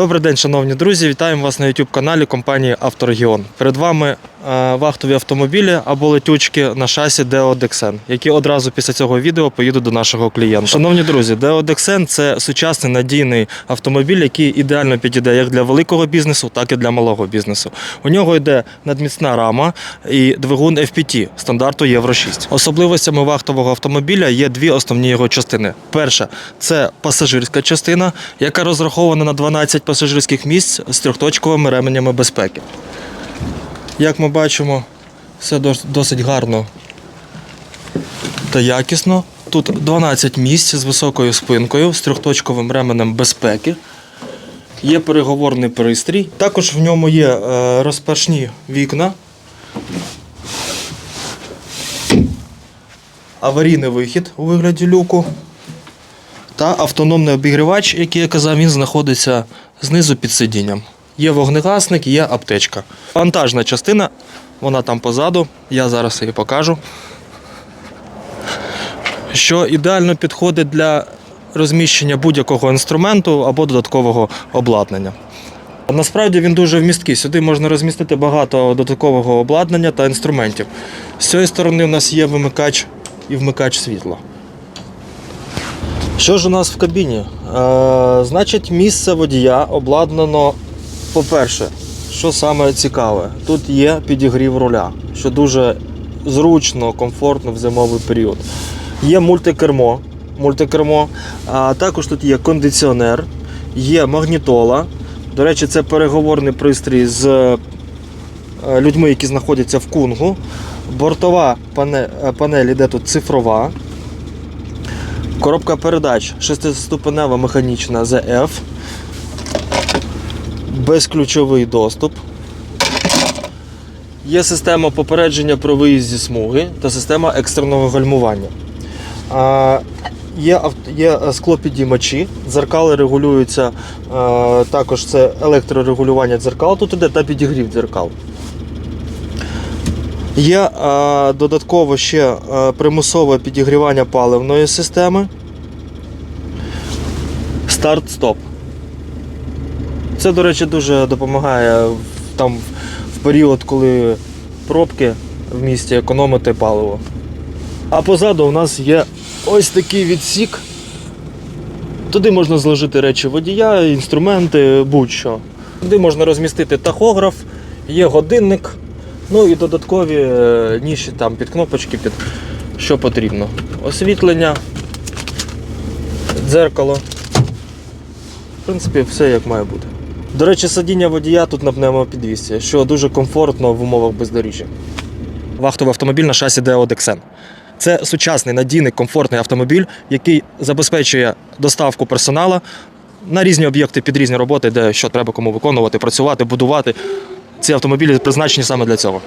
Добрий день, шановні друзі. Вітаємо вас на youtube каналі компанії Авторегіон. Перед вами вахтові автомобілі або летючки на шасі Dexen, які одразу після цього відео поїдуть до нашого клієнта. Шановні друзі, Dexen – це сучасний надійний автомобіль, який ідеально підійде як для великого бізнесу, так і для малого бізнесу. У нього йде надміцна рама і двигун FPT стандарту Євро 6. Особливостями вахтового автомобіля є дві основні його частини. Перша це пасажирська частина, яка розрахована на 12 пасажирських місць з трьохточковими ременями безпеки. Як ми бачимо, все досить гарно та якісно. Тут 12 місць з високою спинкою, з трьохточковим ременем безпеки. Є переговорний пристрій. Також в ньому є е, розпашні вікна. Аварійний вихід у вигляді люку. Та автономний обігрівач, який я казав, він знаходиться знизу під сидінням. Є вогнегасник, є аптечка. Вантажна частина, вона там позаду, я зараз її покажу. Що ідеально підходить для розміщення будь-якого інструменту або додаткового обладнання. Насправді він дуже вмісткий. Сюди можна розмістити багато додаткового обладнання та інструментів. З цієї сторони у нас є вимикач і вмикач світла. Що ж у нас в кабіні? Е, значить, місце водія обладнано, по-перше, що саме цікаве, тут є підігрів руля, що дуже зручно, комфортно в зимовий період. Є мультикермо, мультикермо а також тут є кондиціонер, є магнітола. До речі, це переговорний пристрій з е, людьми, які знаходяться в кунгу. Бортова е, панель іде тут цифрова. Коробка передач шестиступенева механічна ZF. Безключовий доступ. Є система попередження про виїзд зі смуги та система екстреного гальмування. Є, є е, склопідіймачі, дзеркали регулюються, е, також це електрорегулювання дзеркал тут іде та підігрів дзеркал. Є е, додатково ще примусове підігрівання паливної системи. Старт-стоп. Це, до речі, дуже допомагає там в період, коли пробки в місті економити паливо. А позаду у нас є ось такий відсік. Туди можна зложити речі водія, інструменти, будь-що. Туди можна розмістити тахограф, є годинник, ну і додаткові е, ніші там під кнопочки, під що потрібно. Освітлення, дзеркало. В принципі, все як має бути. До речі, сидіння водія тут на пневмопідвісці, що дуже комфортно в умовах бездоріжжя. Вахтовий автомобіль на шасі DO Dexen. Це сучасний, надійний, комфортний автомобіль, який забезпечує доставку персонала на різні об'єкти під різні роботи, де що треба кому виконувати, працювати, будувати. Ці автомобілі призначені саме для цього.